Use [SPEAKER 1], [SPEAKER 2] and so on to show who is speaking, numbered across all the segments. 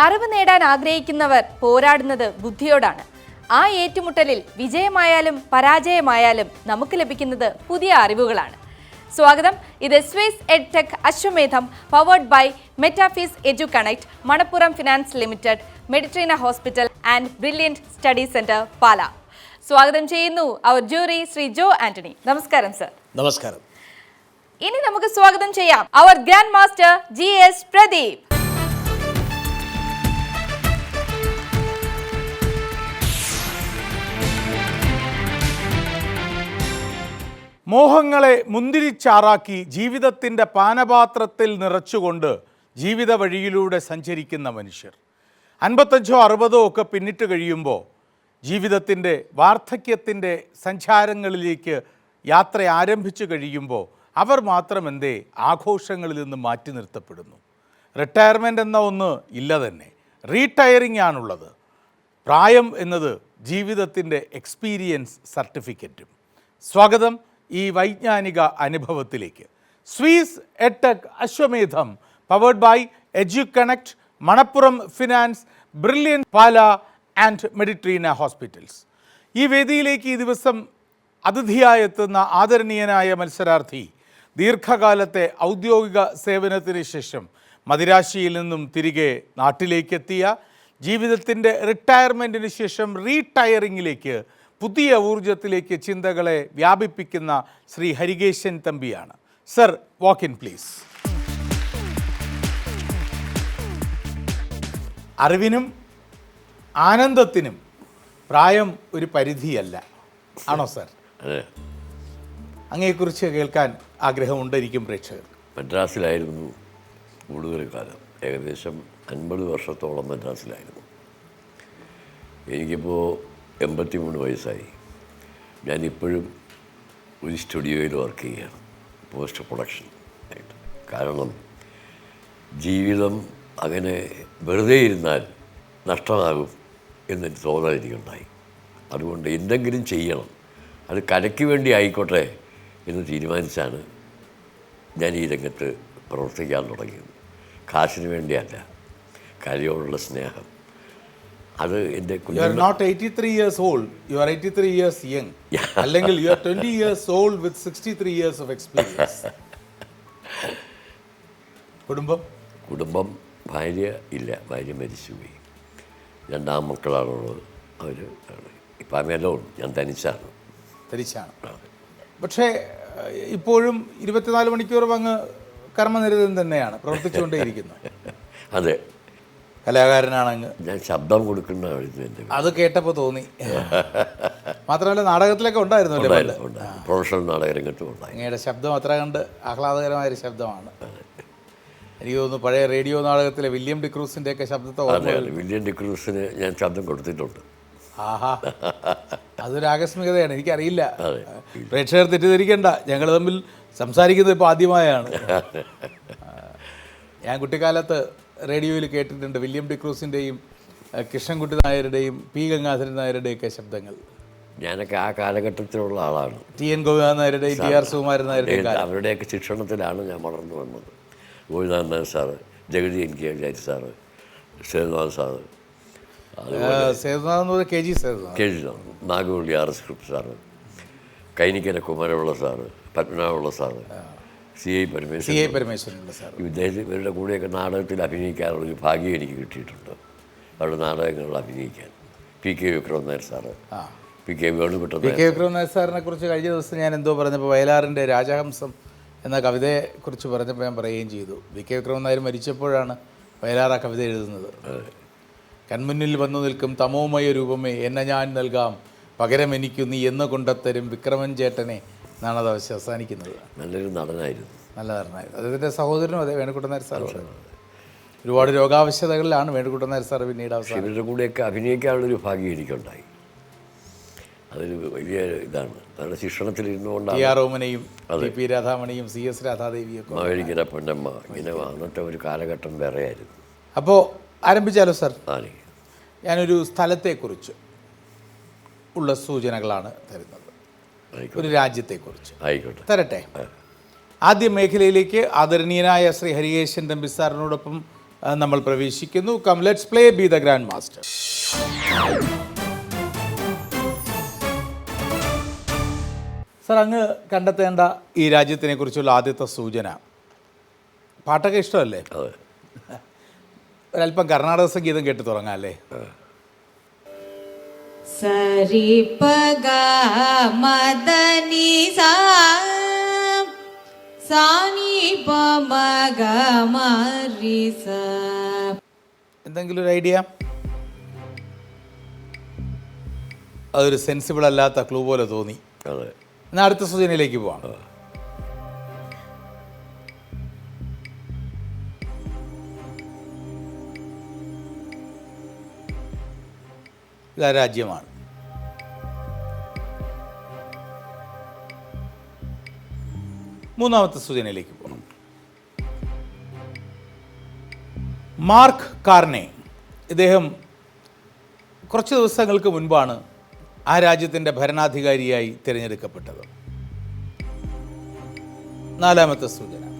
[SPEAKER 1] അറിവ് നേടാൻ ആഗ്രഹിക്കുന്നവർ പോരാടുന്നത് ബുദ്ധിയോടാണ്. ആ ഏറ്റുമുട്ടലിൽ വിജയമായാലും പരാജയമായാലും നമുക്ക് ലഭിക്കുന്നത് പുതിയ അറിവുകളാണ്. സ്വാഗതം. ഇത് Swiss edtech Ashwamedham powered by മെറ്റാഫീസ് edu connect Manappuram finance limited Meditrina hospital and brilliant study centre Pala സ്വാഗതം ചെയ്യുന്നു അവർ ജൂറി ശ്രീ ജോ ആന്റണി. നമസ്കാരം സർ
[SPEAKER 2] നമസ്കാരം.
[SPEAKER 1] ഇനി നമുക്ക് സ്വാഗതം ചെയ്യാം. അവർ grand master G S Pradeep
[SPEAKER 2] മോഹങ്ങളെ മുന്തിരിച്ചാറാക്കി ജീവിതത്തിന്റെ പാനപാത്രത്തിൽ നിറച്ചുകൊണ്ട് ജീവിത വഴിയിലൂടെ സഞ്ചരിക്കുന്ന മനുഷ്യർ. അൻപത്തഞ്ചോ അറുപതോ ഒക്കെ പിന്നിട്ട് കഴിയുമ്പോൾ ജീവിതത്തിന്റെ വാർദ്ധക്യത്തിന്റെ സഞ്ചാരങ്ങളിലേക്ക് യാത്ര ആരംഭിച്ചു കഴിയുമ്പോൾ അവർ മാത്രം എന്തേ ആഘോഷങ്ങളിൽ നിന്ന് മാറ്റി നിർത്തപ്പെടുന്നു. റിട്ടയർമെന്റ് എന്ന ഒന്ന് ഇല്ല തന്നെ. റീടയറിംഗ് ആണുള്ളത്. പ്രായം എന്നത് ജീവിതത്തിന്റെ എക്സ്പീരിയൻസ് സർട്ടിഫിക്കറ്റും സ്വാഗതം. ഈ വൈജ്ഞാനിക അനുഭവത്തിലേക്ക്. സ്വീസ് എടെക് Ashwamedham powered by edu connect Manappuram finance brilliant Pala and Meditrina hospitals ഈ വേദിയിലേക്ക് ഈ ദിവസം അതിഥിയായി എത്തുന്ന ആദരണീയനായ മത്സരാർത്ഥി ദീർഘകാലത്തെ ഔദ്യോഗിക സേവനത്തിന് ശേഷം മദിരാശിയിൽ നിന്നും തിരികെ നാട്ടിലേക്കെത്തിയ ജീവിതത്തിന്റെ റിട്ടയർമെന്റിന് ശേഷം റീടയറിങ്ങിലേക്ക് പുതിയ ഊർജത്തിലേക്ക് ചിന്തകളെ വ്യാപിപ്പിക്കുന്ന ശ്രീ ഹരികേശൻ തമ്പിയാണ്. സർ വാക്ക് ഇൻ പ്ലീസ് അറിവിനും ആനന്ദത്തിനും പ്രായം ഒരു പരിധിയല്ല. ആണോ സർ? അങ്ങയെക്കുറിച്ച് കേൾക്കാൻ ആഗ്രഹമുണ്ടായിരിക്കും പ്രേക്ഷകർ.
[SPEAKER 3] മദ്രാസിലായിരുന്നു കൂടുതൽ കാലം. ഏകദേശം അൻപത് വർഷത്തോളം മദ്രാസിലായിരുന്നു. എനിക്കിപ്പോൾ എൺപത്തി മൂന്ന് വയസ്സായി. ഞാനിപ്പോഴും ഒരു സ്റ്റുഡിയോയിൽ വർക്ക് ചെയ്യുകയാണ്. പോസ്റ്റ് പ്രൊഡക്ഷൻ ആയിട്ട്. കാരണം ജീവിതം അങ്ങനെ വെറുതെ ഇരുന്നാൽ നഷ്ടമാകും എന്നൊരു തോന്നൽ എനിക്കുണ്ടായി. അതുകൊണ്ട് എന്തെങ്കിലും ചെയ്യണം. അത് കലയ്ക്ക് വേണ്ടി ആയിക്കോട്ടെ എന്ന് തീരുമാനിച്ചാണ് ഞാൻ ഈ രംഗത്ത് പ്രവർത്തിക്കാൻ തുടങ്ങിയത്. കാശിന് വേണ്ടിയല്ല കലയോടുള്ള സ്നേഹം. അത് എന്റെ
[SPEAKER 2] you are not eighty three years old you are eighty three years young അല്ലെങ്കിൽ you are twenty years old with sixty three years of experience കുടുംബം?
[SPEAKER 3] കുടുംബം ഭാര്യ ഇല്ല. ഭാര്യ മരിച്ചുപോയി. രണ്ടാം മക്കളാണുള്ളത്. അവർ ഇപ്പം അമേലോ ഞാൻ തനിച്ചാണ്
[SPEAKER 2] തനിച്ചാണ് പക്ഷേ ഇപ്പോഴും ഇരുപത്തിനാല് മണിക്കൂറും അങ്ങ് കർമ്മനിരതം തന്നെയാണ്. പ്രവർത്തിച്ചുകൊണ്ടേയിരിക്കുന്നത്
[SPEAKER 3] അതെ.
[SPEAKER 2] കലാകാരനാണ് അങ്ങ്
[SPEAKER 3] ഞാൻ ശബ്ദം കൊടുക്കുന്ന
[SPEAKER 2] അത് കേട്ടപ്പോൾ തോന്നി. മാത്രമല്ല നാടകത്തിലൊക്കെ
[SPEAKER 3] ഉണ്ടായിരുന്നു പ്രൊഫഷണൽ നാടകരംഗത്തും ഉണ്ടായി
[SPEAKER 2] അങ്ങയുടെ ശബ്ദം അത്ര കണ്ട് ആഹ്ലാദകരമായൊരു ശബ്ദമാണ്. എനിക്ക് തോന്നുന്നു പഴയ റേഡിയോ നാടകത്തിലെ വില്യം ഡിക്രൂസിന്റെ ഒക്കെ ശബ്ദത്തെ
[SPEAKER 3] അതെ വില്യം ഡിക്രൂസിന് ഞാൻ ശബ്ദം കൊടുത്തിട്ടുണ്ട്.
[SPEAKER 2] ആഹാ. അതൊരു ആകസ്മികതയാണ്. എനിക്കറിയില്ല. പ്രേക്ഷകർ തെറ്റിദ്ധരിക്കണ്ട. ഞങ്ങൾ തമ്മിൽ സംസാരിക്കുന്നത് ഇപ്പോൾ ആദ്യമായാണ്. ഞാൻ കുട്ടിക്കാലത്ത് റേഡിയോയിൽ കേട്ടിട്ടുണ്ട് വില്യം ഡിക്രൂസിന്റെയും കൃഷ്ണൻകുട്ടി നായരുടെയും പി ഗംഗാധരൻ നായരുടെയും നായരുടെയൊക്കെ ശബ്ദങ്ങൾ.
[SPEAKER 3] ഞാനൊക്കെ ആ കാലഘട്ടത്തിലുള്ള ആളാണ്.
[SPEAKER 2] ടി എൻ ഗോപിനാഥ് നായരുടെയും ടി ആർ സുകുമാരൻ നായരുടെയും
[SPEAKER 3] അവരുടെയൊക്കെ ശിക്ഷണത്തിലാണ് ഞാൻ വളർന്നു വന്നത്. Govindan Nair sir Jagathy N K Acharya sir Sethunath sir
[SPEAKER 2] Sethunath എന്ന് പറഞ്ഞാൽ K G Sethunath.
[SPEAKER 3] K G Nagavally R S Kurup sir Kainikkara കുമരമുള്ള sir പത്മനാഭുള്ള sir C I Parameswaran C
[SPEAKER 2] I Parameswaran sir.
[SPEAKER 3] ഇദ്ദേഹം ഇവരുടെ കൂടെയൊക്കെ നാടകത്തിൽ അഭിനയിക്കാനുള്ളൊരു ഭാഗ്യം എനിക്ക് കിട്ടിയിട്ടുണ്ട്. അവരുടെ നാടകങ്ങളിൽ അഭിനയിക്കാൻ. P K Vikram Nair sir. P K വേണുപെട്ട
[SPEAKER 2] P K Vikram Nair സാറിനെ കുറിച്ച് കഴിഞ്ഞ ദിവസം ഞാൻ എന്തോ പറഞ്ഞപ്പോൾ വയലാറിന്റെ രാജഹംസം എന്ന കവിതയെക്കുറിച്ച് പറഞ്ഞപ്പോൾ ഞാൻ പറയുകയും ചെയ്തു. വി കെ വിക്രമൻ നായർ മരിച്ചപ്പോഴാണ് വയലാർ ആ കവിത എഴുതുന്നത്. കൺമുന്നിൽ വന്നു നിൽക്കും തമോമയ രൂപമേ എന്നെ ഞാൻ നൽകാം. പകരം എനിക്കു നീ എന്ന് കൊണ്ടത്തരും വിക്രമൻ ചേട്ടനെ. എന്നാണ് അത് അവസാനിക്കുന്നത്.
[SPEAKER 3] നല്ലൊരു നടനായിരുന്നു.
[SPEAKER 2] നല്ല നടനായിരുന്നു അദ്ദേഹത്തിന്റെ സഹോദരനും അതെ വേണുക്കുട്ടൻ നായർ സാർ ഒരുപാട് രോഗാവശ്യതകളിലാണ് വേണുക്കുട്ടൻ നായർ സാർ പിന്നീട് അവസാനം
[SPEAKER 3] ഇവരുടെ കൂടെയൊക്കെ അഭിനയിക്കാനുള്ളൊരു ഭാഗ്യം എനിക്കുണ്ടായി. അതൊരു വലിയ ഇതാണ്. അവരുടെ ശിക്ഷണത്തിൽ
[SPEAKER 2] ടി
[SPEAKER 3] ഇരുന്നുകൊണ്ടാണ്
[SPEAKER 2] ആർ ഓമനയും പി രാധാമണിയും സി എസ് രാധാദേവിയും
[SPEAKER 3] മാവേലിക്കര പൊന്നമ്മ ഇങ്ങനെ അന്നത്തെ ഒരു കാലഘട്ടം വേറെയായിരുന്നു.
[SPEAKER 2] അപ്പോൾ ആരംഭിച്ചാലോ സാർ? ഞാനൊരു സ്ഥലത്തെക്കുറിച്ച് ഉള്ള സൂചനകളാണ് തരുന്നത്. ഒരു രാജ്യത്തെക്കുറിച്ച്.
[SPEAKER 3] ആയിക്കോട്ടെ.
[SPEAKER 2] തരട്ടെ. ആദ്യ മേഖലയിലേക്ക് ആദരണീയനായ ശ്രീ ഹരികേശൻ തമ്പി സാറിനോടൊപ്പം നമ്മൾ പ്രവേശിക്കുന്നു. Come let's play be the grand master sir അങ്ങ് കണ്ടെത്തേണ്ട ഈ രാജ്യത്തിനെ കുറിച്ചുള്ള ആദ്യത്തെ സൂചന. പാട്ടൊക്കെ ഇഷ്ടമല്ലേ? ഒരല്പം കർണാടക സംഗീതം കേട്ട് തുടങ്ങാം അല്ലേ?
[SPEAKER 4] മദനി സാനി പമഗ
[SPEAKER 2] എന്തെങ്കിലും ഒരു ഐഡിയ? അതൊരു സെൻസിബിൾ അല്ലാത്ത ക്ലൂ പോലെ തോന്നി.
[SPEAKER 3] അതെ.
[SPEAKER 2] എന്നാൽ അടുത്ത സൂചനയിലേക്ക് പോവാം. രാജ്യമാണ്. മൂന്നാമത്തെ സൂചനയിലേക്ക് പോകണം മാർക്ക് കാർനെ. ഇദ്ദേഹം കുറച്ച് ദിവസങ്ങൾക്ക് മുൻപാണ് ആ രാജ്യത്തിന്റെ ഭരണാധികാരിയായി തിരഞ്ഞെടുക്കപ്പെട്ടത്. നാലാമത്തെ സൂചന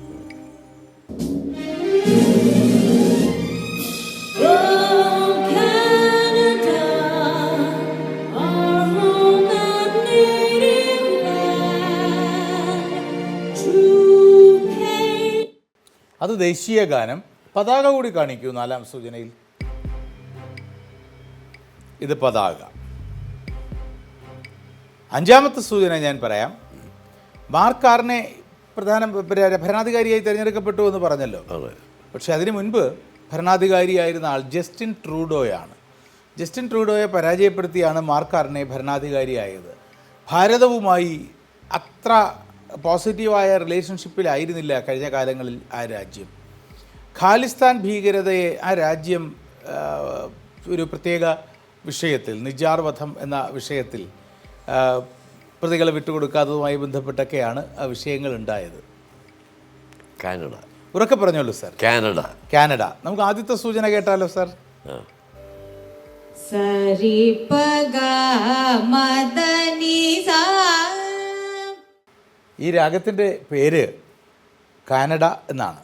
[SPEAKER 2] അത് ദേശീയ ഗാനം. പതാക കൂടി കാണിക്കൂ നാലാം സൂചനയിൽ. ഇത് പതാക. അഞ്ചാമത്തെ സൂചന ഞാൻ പറയാം. മാർക്കാറിനെ പ്രധാന ഭരണാധികാരിയായി തിരഞ്ഞെടുക്കപ്പെട്ടു എന്ന് പറഞ്ഞല്ലോ. പക്ഷെ അതിനു മുൻപ് ഭരണാധികാരിയായിരുന്ന ആൾ ജസ്റ്റിൻ ട്രൂഡോയാണ്. ജസ്റ്റിൻ ട്രൂഡോയെ പരാജയപ്പെടുത്തിയാണ് മാർക്കാറിനെ ഭരണാധികാരിയായത്. ഭാരതവുമായി അത്ര പോസിറ്റീവായ റിലേഷൻഷിപ്പിലായിരുന്നില്ല കഴിഞ്ഞ കാലങ്ങളിൽ ആ രാജ്യം. ഖാലിസ്ഥാൻ ഭീകരതയെ ആ രാജ്യം ഒരു പ്രത്യേക വിഷയത്തിൽ നിജാർവധം എന്ന വിഷയത്തിൽ പ്രതികളെ വിട്ടുകൊടുക്കാത്തതുമായി ബന്ധപ്പെട്ടൊക്കെയാണ് ആ വിഷയങ്ങൾ ഉണ്ടായത്
[SPEAKER 3] കാനഡ.
[SPEAKER 2] ഉറക്കെ പറഞ്ഞോളൂ സാർ.
[SPEAKER 3] കാനഡ.
[SPEAKER 2] കാനഡ. നമുക്ക് ആദ്യത്തെ സൂചന കേട്ടാലോ സാർ?
[SPEAKER 4] സരി പഗ മദനി സാ
[SPEAKER 2] ഈ രാഗത്തിന്റെ പേര് കാനഡ എന്നാണ്.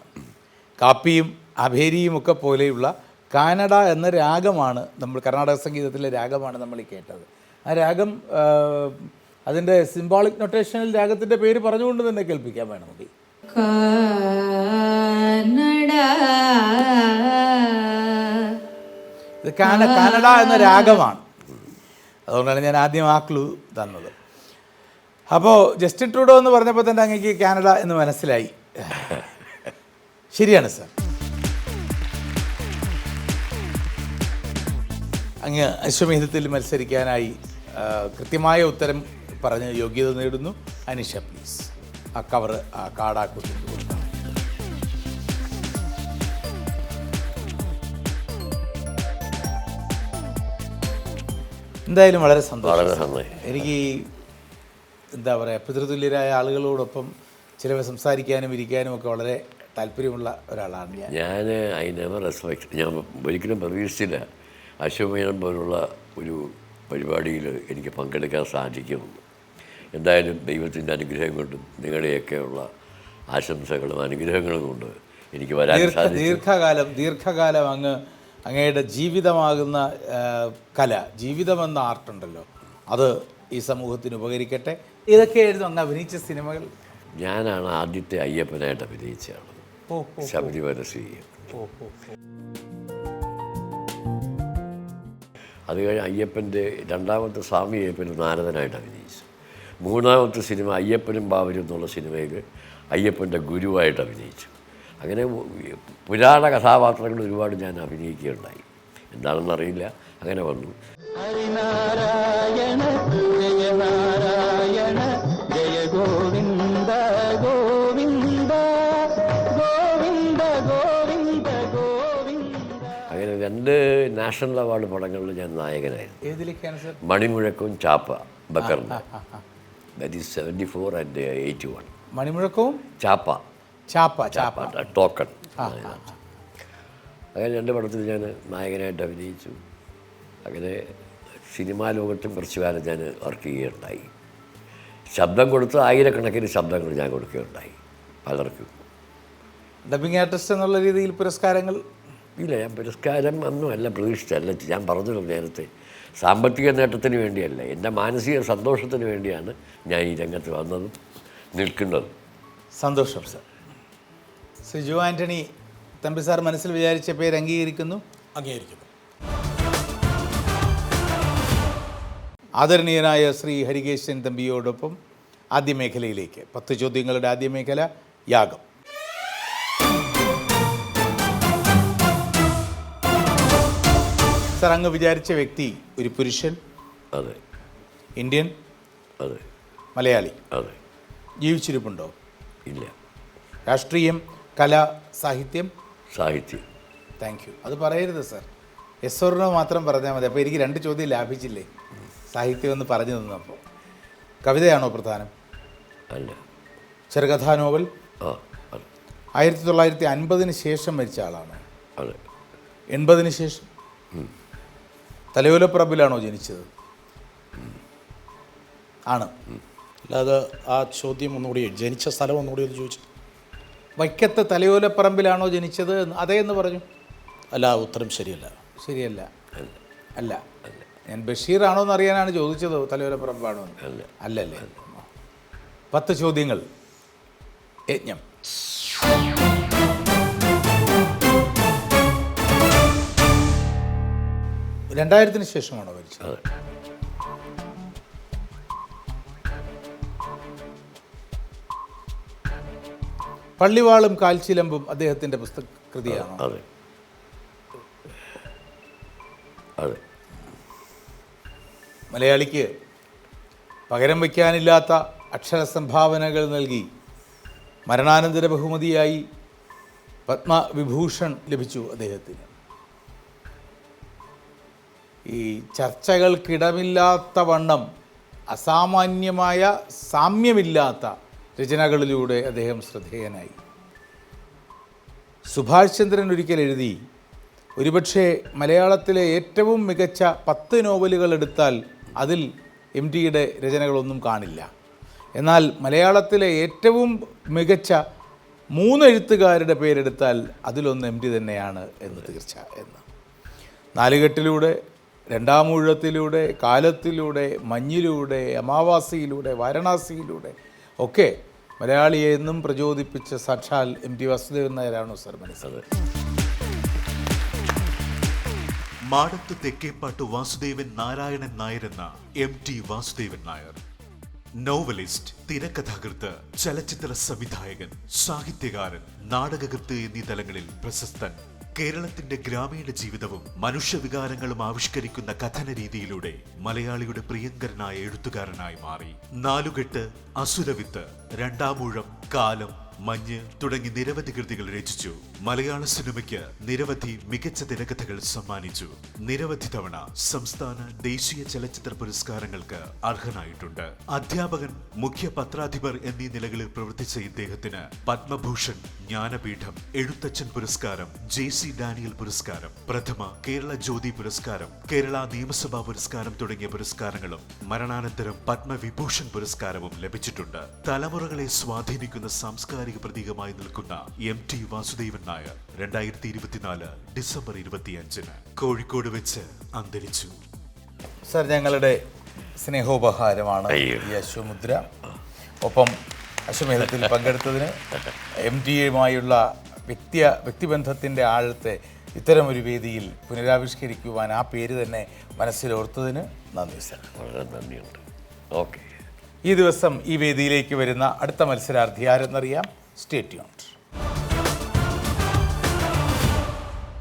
[SPEAKER 2] കാപ്പിയും അഭേരിയും ഒക്കെ പോലെയുള്ള കാനഡ എന്ന രാഗമാണ് നമ്മൾ കർണാടക സംഗീതത്തിലെ രാഗമാണ് നമ്മൾ ഈ കേട്ടത്. ആ രാഗം അതിന്റെ സിംബോളിക് നൊട്ടേഷനിൽ രാഗത്തിന്റെ പേര് പറഞ്ഞുകൊണ്ട് തന്നെ കേൾപ്പിക്കാൻ വേണം
[SPEAKER 4] മതി
[SPEAKER 2] ഇത് കാന കാനഡ എന്ന രാഗമാണ്. അതുകൊണ്ടാണ് ഞാൻ ആദ്യം ആ ക്ലൂ തന്നത്. അപ്പോൾ ജസ്റ്റിൻ ട്രൂഡോ എന്ന് പറഞ്ഞപ്പോൾ തന്നെ അങ്ങേക്ക് കാനഡ എന്ന് മനസ്സിലായി. ശരിയാണ് സാർ. അങ്ങ് അശ്വമേധത്തിൽ മത്സരിക്കാനായി കൃത്യമായ ഉത്തരം പറഞ്ഞ് യോഗ്യത നേടുന്നു. അനിഷ പ്ലീസ്. ആ കവർ ആ കൊടുക്കണം. എന്തായാലും വളരെ സന്തോഷം എനിക്ക് എന്താ പറയുക പിതൃതുല്യരായ ആളുകളോടൊപ്പം ചിലവ് സംസാരിക്കാനും ഇരിക്കാനും ഒക്കെ വളരെ താല്പര്യമുള്ള ഒരാളാണ് ഞാൻ.
[SPEAKER 3] ഞാൻ ഐ നെവർ റെസ്പെക്ട് ഞാൻ ഒരിക്കലും പ്രതീക്ഷിച്ചില്ല അശ്വമേനം പോലുള്ള ഒരു പരിപാടിയിൽ എനിക്ക് പങ്കെടുക്കാൻ സാധിക്കുമെന്ന്. എന്തായാലും ദൈവത്തിന്റെ അനുഗ്രഹം കൊണ്ടും നിങ്ങളുടെയൊക്കെയുള്ള ആശംസകളും അനുഗ്രഹങ്ങളും കൊണ്ട് എനിക്ക് വരാൻ
[SPEAKER 2] ദീർഘകാലം ദീർഘകാലം അങ്ങ് അങ്ങയുടെ ജീവിതമാകുന്ന കല ജീവിതമെന്ന ആർട്ടുണ്ടല്ലോ. അത് ഈ സമൂഹത്തിന് ഉപകരിക്കട്ടെ. ഇതൊക്കെയായിരുന്നു അങ്ങ് അഭിനയിച്ച സിനിമകൾ?
[SPEAKER 3] ഞാനാണ് ആദ്യത്തെ അയ്യപ്പനായിട്ട് അഭിനയിച്ച ആൾ ശബരിമല ശ്രീ. അത് കഴിഞ്ഞ് അയ്യപ്പന്റെ രണ്ടാമത്തെ സ്വാമി അയ്യപ്പൻ നാരദനായിട്ട് അഭിനയിച്ചു. മൂന്നാമത്തെ സിനിമ അയ്യപ്പനും ബാബരും എന്നുള്ള സിനിമയിൽ അയ്യപ്പന്റെ ഗുരുവായിട്ട് അഭിനയിച്ചു. അങ്ങനെ പുരാണ കഥാപാത്രങ്ങൾ ഒരുപാട് ഞാൻ അഭിനയിക്കുകയുണ്ടായി. എന്താണെന്നറിയില്ല. അങ്ങനെ വന്നു. നാഷണൽ അവാർഡ് പടങ്ങളിൽ ഞാൻ നായകനായിരുന്നു. മണിമുഴക്കവും Chappa Backer that is seventy four and eighty one
[SPEAKER 2] മണിമുഴക്കവും
[SPEAKER 3] Chappa.
[SPEAKER 2] Chappa Chappa
[SPEAKER 3] token. അങ്ങനെ രണ്ട് പടത്തിൽ ഞാൻ നായകനായിട്ട് അഭിനയിച്ചു. അങ്ങനെ സിനിമാ ലോകത്തും കുറച്ച് കാലം ഞാൻ വർക്ക് ചെയ്യുകയുണ്ടായി. ശബ്ദം കൊടുത്ത് ആയിരക്കണക്കിന് ശബ്ദങ്ങൾ ഞാൻ കൊടുക്കുകയുണ്ടായി പലർക്കും.
[SPEAKER 2] ഡബിങ് ആർട്ടിസ്റ്റ് എന്നുള്ള രീതിയിൽ പുരസ്കാരങ്ങൾ
[SPEAKER 3] ഇല്ല ഞാൻ പുരസ്കാരം ഒന്നുമല്ല പ്രതീക്ഷിച്ചല്ല ഞാൻ പറഞ്ഞല്ലോ നേരത്തെ. സാമ്പത്തിക നേട്ടത്തിന് വേണ്ടിയല്ല എന്റെ മാനസിക സന്തോഷത്തിന് വേണ്ടിയാണ് ഞാൻ ഈ രംഗത്ത് വന്നതും നിൽക്കുന്നതും.
[SPEAKER 2] സന്തോഷം സർ. സിജു ജോ ആന്റണി തമ്പി സാർ മനസ്സിൽ വിചാരിച്ച പേര് അംഗീകരിക്കുന്നു
[SPEAKER 5] അംഗീകരിക്കുന്നു.
[SPEAKER 2] ആദരണീയനായ ശ്രീ ഹരികേശൻ തമ്പിയോടൊപ്പം ആദ്യ മേഖലയിലേക്ക് പത്ത് ചോദ്യങ്ങളുടെ ആദ്യ മേഖല യാഗം. സർ അങ്ങ് വിചാരിച്ച വ്യക്തി ഒരു പുരുഷൻ
[SPEAKER 3] അതെ.
[SPEAKER 2] ഇന്ത്യൻ
[SPEAKER 3] അതെ.
[SPEAKER 2] മലയാളി.
[SPEAKER 3] അതെ.
[SPEAKER 2] ജീവിച്ചിരിപ്പുണ്ടോ?
[SPEAKER 3] ഇല്ല.
[SPEAKER 2] രാഷ്ട്രീയം കല സാഹിത്യം?
[SPEAKER 3] സാഹിത്യം.
[SPEAKER 2] താങ്ക് യു അത് പറയരുത് സർ. എസ് ഒറിനോ മാത്രം പറഞ്ഞാൽ മതി. അപ്പോൾ എനിക്ക് രണ്ട് ചോദ്യം ലാഭിച്ചില്ലേ? സാഹിത്യം എന്ന് പറഞ്ഞു തന്നപ്പോൾ കവിതയാണോ പ്രധാനം?
[SPEAKER 3] അല്ല.
[SPEAKER 2] ചെറുകഥാ നോവൽ ആയിരത്തി തൊള്ളായിരത്തി അൻപതിന് ശേഷം മരിച്ച ആളാണ്.
[SPEAKER 3] അതെ.
[SPEAKER 2] എൺപതിന് ശേഷം? തലയോലപ്പറമ്പിലാണോ ജനിച്ചത്? ആണ്.
[SPEAKER 5] അല്ലാതെ ആ ചോദ്യം ഒന്നുകൂടി ജനിച്ച സ്ഥലം ഒന്നുകൂടി ഒന്ന് ചോദിച്ചു.
[SPEAKER 2] വൈക്കത്ത് തലയോലപ്പറമ്പിലാണോ ജനിച്ചത്? അതേ എന്ന് പറഞ്ഞു.
[SPEAKER 5] അല്ല ഉത്തരം ശരിയല്ല.
[SPEAKER 2] ശരിയല്ല. അല്ല. ഞാൻ ബഷീറാണോ എന്ന് അറിയാനാണ് ചോദിച്ചത് തലയോലപ്പറമ്പാണോ എന്ന്. അല്ലല്ലേ. പത്ത് ചോദ്യങ്ങൾ. യജ്ഞം. രണ്ടായിരത്തിന് ശേഷമാണോ മരിച്ചത്
[SPEAKER 3] അതെ.
[SPEAKER 2] പള്ളിവാളും കാൽച്ചിലമ്പും അദ്ദേഹത്തിന്റെ പുസ്തക കൃതിയാണ്?
[SPEAKER 3] അതെ. അതെ.
[SPEAKER 2] മലയാളിക്ക് പകരം വയ്ക്കാനില്ലാത്ത അക്ഷര സംഭാവനകൾ നൽകി മരണാനന്തര ബഹുമതിയായി പത്മവിഭൂഷൺ ലഭിച്ചു അദ്ദേഹത്തിന്. ഈ ചർച്ചകൾക്കിടമില്ലാത്ത വണ്ണം അസാമാന്യമായ സാമ്യമില്ലാത്ത രചനകളിലൂടെ അദ്ദേഹം ശ്രദ്ധേയനായി. സുഭാഷ് ചന്ദ്രൻ ഒരിക്കൽ എഴുതി ഒരുപക്ഷെ മലയാളത്തിലെ ഏറ്റവും മികച്ച പത്ത് നോവലുകൾ എടുത്താൽ അതിൽ എം ടിയുടെ രചനകളൊന്നും കാണില്ല. എന്നാൽ മലയാളത്തിലെ ഏറ്റവും മികച്ച മൂന്ന് എഴുത്തുകാരുടെ പേരെടുത്താൽ അതിലൊന്ന് എം ടി തന്നെയാണ് എന്ന് തീർച്ച. എന്ന് നാലുകെട്ടിലൂടെ രണ്ടാമൂഴത്തിലൂടെ കാലത്തിലൂടെ മഞ്ഞിലൂടെ അമാവാസിയിലൂടെ വാരണാസിയിലൂടെ ഒക്കെ മലയാളിയെ എന്നും പ്രചോദിപ്പിച്ച സാക്ഷാൽ എം ടി വാസുദേവൻ നായരാണ് സർ മനസ്സത്
[SPEAKER 6] Madath Thekkepatt Vasudevan Narayanan നായരെന്ന M T Vasudevan Nair. Novelist തിരക്കഥാകൃത്ത് ചലച്ചിത്ര സംവിധായകൻ സാഹിത്യകാരൻ നാടകകൃത്ത് എന്നീ തലങ്ങളിൽ പ്രശസ്തൻ കേരളത്തിന്റെ ഗ്രാമീണ ജീവിതവും മനുഷ്യവികാരങ്ങളും ആവിഷ്കരിക്കുന്ന കഥന രീതിയിലൂടെ മലയാളിയുടെ പ്രിയങ്കരനായ എഴുത്തുകാരനായി മാറി. നാലുകെട്ട് അസുരവിത്ത് രണ്ടാമൂഴം കാലം മഞ്ഞ് തുടങ്ങി നിരവധി കൃതികൾ രചിച്ചു. മലയാള സിനിമയ്ക്ക് നിരവധി മികച്ച തിരക്കഥകൾ സമ്മാനിച്ചു. നിരവധി തവണ സംസ്ഥാന ദേശീയ ചലച്ചിത്ര പുരസ്കാരങ്ങൾക്ക് അർഹനായിട്ടുണ്ട്. അധ്യാപകൻ മുഖ്യ പത്രാധിപർ എന്നീ നിലകളിൽ പ്രവർത്തിച്ച ഇദ്ദേഹത്തിന് പത്മഭൂഷൺ ജ്ഞാനപീഠം എഴുത്തച്ഛൻ പുരസ്കാരം ജെ സി ഡാനിയൽ പുരസ്കാരം പ്രഥമ കേരള ജ്യോതി പുരസ്കാരം കേരള നിയമസഭാ പുരസ്കാരം തുടങ്ങിയ പുരസ്കാരങ്ങളും മരണാനന്തരം പത്മവിഭൂഷൺ പുരസ്കാരവും ലഭിച്ചിട്ടുണ്ട്. തലമുറകളെ സ്വാധീനിക്കുന്ന സാംസ്കാരിക പ്രതീകമായി നിൽക്കുന്ന എം ടി വാസുദേവൻ നായർ രണ്ടായിരത്തി ഇരുപത്തിനാല് ഡിസംബർ ഇരുപത്തിയഞ്ചിന് കോഴിക്കോട് വെച്ച് അന്തരിച്ചു.
[SPEAKER 2] സർ ഞങ്ങളുടെ സ്നേഹോപഹാരമാണ്. ഈ അശ്വമുദ്ര. ഒപ്പം അശ്വമേധത്തിൽ പങ്കെടുത്തതിന് എം ടി എയുമായുള്ള വ്യക്തി വ്യക്തിബന്ധത്തിന്റെ ആഴത്തെ ഇത്തരമൊരു വേദിയിൽ പുനരാവിഷ്കരിക്കുവാൻ ആ പേര് തന്നെ മനസ്സിലോർത്തതിന് നന്ദി സർ.
[SPEAKER 3] വളരെ നന്ദിയുണ്ട്. ഓക്കെ.
[SPEAKER 2] ഈ ദിവസം ഈ വേദിയിലേക്ക് വരുന്ന അടുത്ത മത്സരാർത്ഥി ആരെന്നറിയാം? Stay tuned.